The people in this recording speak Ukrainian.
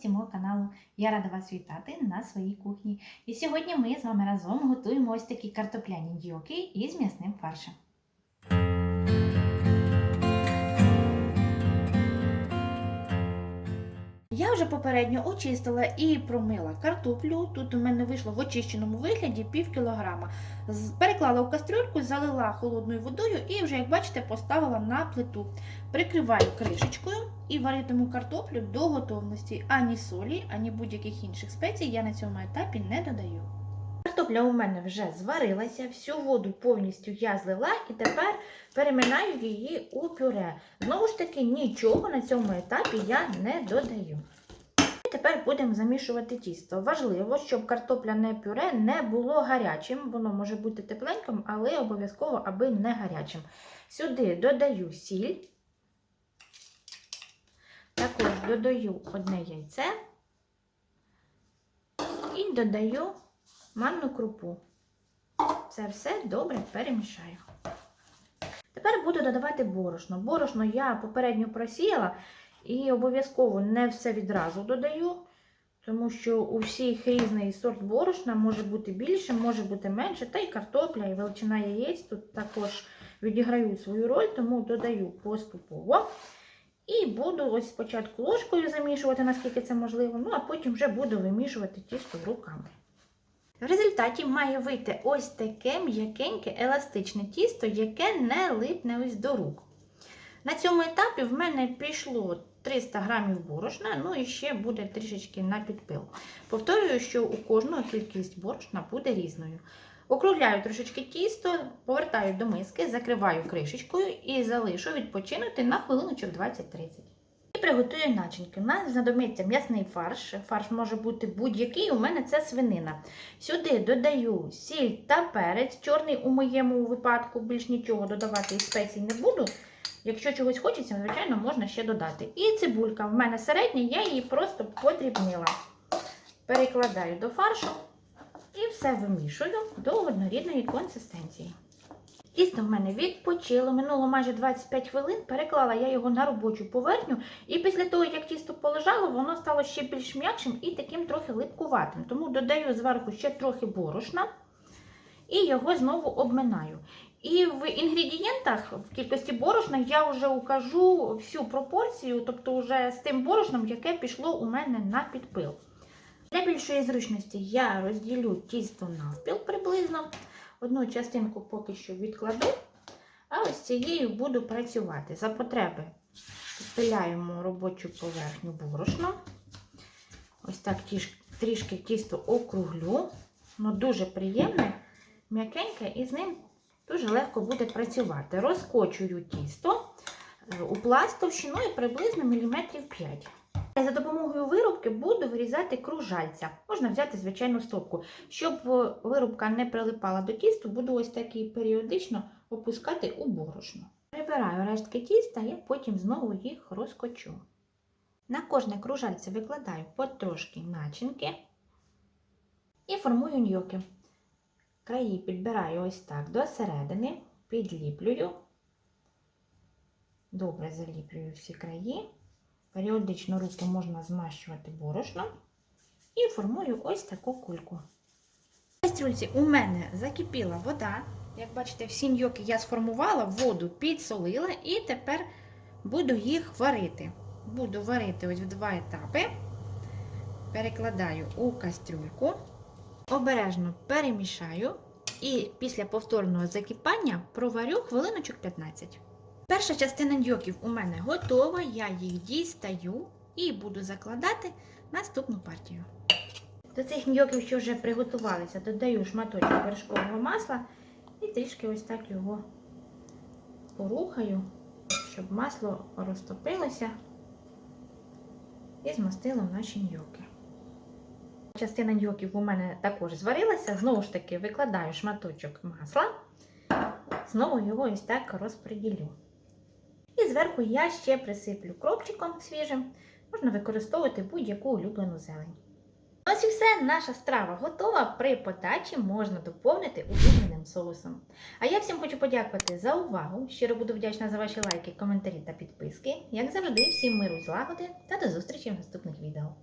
гості мого каналу. Я рада вас вітати на своїй кухні. І сьогодні ми з вами разом готуємо ось такі картопляні дьоки із м'ясним фаршем. Вже попередньо очистила і промила картоплю. Тут у мене вийшло в очищеному вигляді пів кілограма. Переклала у кастрюльку, залила холодною водою і вже, як бачите, поставила на плиту. Прикриваю кришечкою і варитиму картоплю до готовності. Ані солі, ані будь-яких інших спецій я на цьому етапі не додаю. Картопля у мене вже зварилася, всю воду повністю я злила і тепер переминаю її у пюре. Знову ж таки, нічого на цьому етапі я не додаю. Тепер будемо замішувати тісто. Важливо, щоб картопляне пюре не було гарячим. Воно може бути тепленьким, але обов'язково, аби не гарячим. Сюди додаю сіль. Також додаю одне яйце і додаю манну крупу. Це все добре перемішаю. Тепер буду додавати борошно. Борошно я попередньо просіяла і обов'язково не все відразу додаю, тому що у всіх різний сорт борошна може бути більше, може бути менше, та й картопля, і величина яєць тут також відіграють свою роль, тому додаю поступово. І буду ось спочатку ложкою замішувати, наскільки це можливо, ну а потім вже буду вимішувати тісто руками. В результаті має вийти ось таке м'якеньке еластичне тісто, яке не липне ось до рук. На цьому етапі в мене пішло 300 грамів борошна, ну і ще буде трішечки на підпил. Повторюю, що у кожного кількість борошна буде різною. Округляю трошечки тісто, повертаю до миски, закриваю кришечкою і залишу відпочинути на хвилиночок 20-30. І приготую начинки. У нас знадобиться м'ясний фарш. Фарш може бути будь-який, у мене це свинина. Сюди додаю сіль та перець. Чорний у моєму випадку більш нічого додавати із спецій не буду. Якщо чогось хочеться, звичайно, можна ще додати. І цибулька в мене середня, я її просто подрібнила. Перекладаю до фаршу і все вимішую до однорідної консистенції. Тісто в мене відпочило, минуло майже 25 хвилин, переклала я його на робочу поверхню, і після того, як тісто полежало, воно стало ще більш м'якшим і таким трохи липкуватим. Тому додаю зверху ще трохи борошна і його знову обминаю. І в інгредієнтах в кількості борошна я вже укажу всю пропорцію, тобто вже з тим борошном, яке пішло у мене на підпил. Для більшої зручності я розділю тісто навпіл приблизно. Одну частинку поки що відкладу, а ось цією буду працювати. За потреби підпиляємо робочу поверхню борошно. Ось так трішки тісто округлю. Воно дуже приємне, м'якеньке, і з ним дуже легко буде працювати. Розкочую тісто е, у пласт товщиною приблизно міліметрів 5. За допомогою вирубки буду вирізати кружальця. Можна взяти звичайну стопку. Щоб е, вирубка не прилипала до тісту, буду ось так періодично опускати у борошно. Прибираю рештки тіста і потім знову їх розкочу. На кожне кружальце викладаю потрошки начинки і формую ньоки. Краї підбираю ось так до середини, підліплюю. Добре заліплюю всі краї. Періодично руки можна змащувати борошном і формую ось таку кульку. В кастрюльці у мене закипіла вода. Як бачите, всі ньоки я сформувала, воду підсолила і тепер буду їх варити. Буду варити ось в два етапи. Перекладаю у кастрюльку, обережно перемішаю і після повторного закипання проварю хвилиночок 15. Перша частина ньоків у мене готова, я їх дістаю і буду закладати наступну партію. До цих ньоків, що вже приготувалися, додаю шматочок вершкового масла і трішки ось так його порухаю, щоб масло розтопилося і змастило наші ньоки. Частина ньоків у мене також зварилася, знову ж таки викладаю шматочок масла, знову його ось так розподілю. І зверху я ще присиплю кропчиком свіжим. Можна використовувати будь-яку улюблену зелень. Ось і все, наша страва готова. При подачі можна доповнити улюбленим соусом. А я всім хочу подякувати за увагу. Щиро буду вдячна за ваші лайки, коментарі та підписки. Як завжди, всім миру, злагоди та до зустрічі в наступних відео.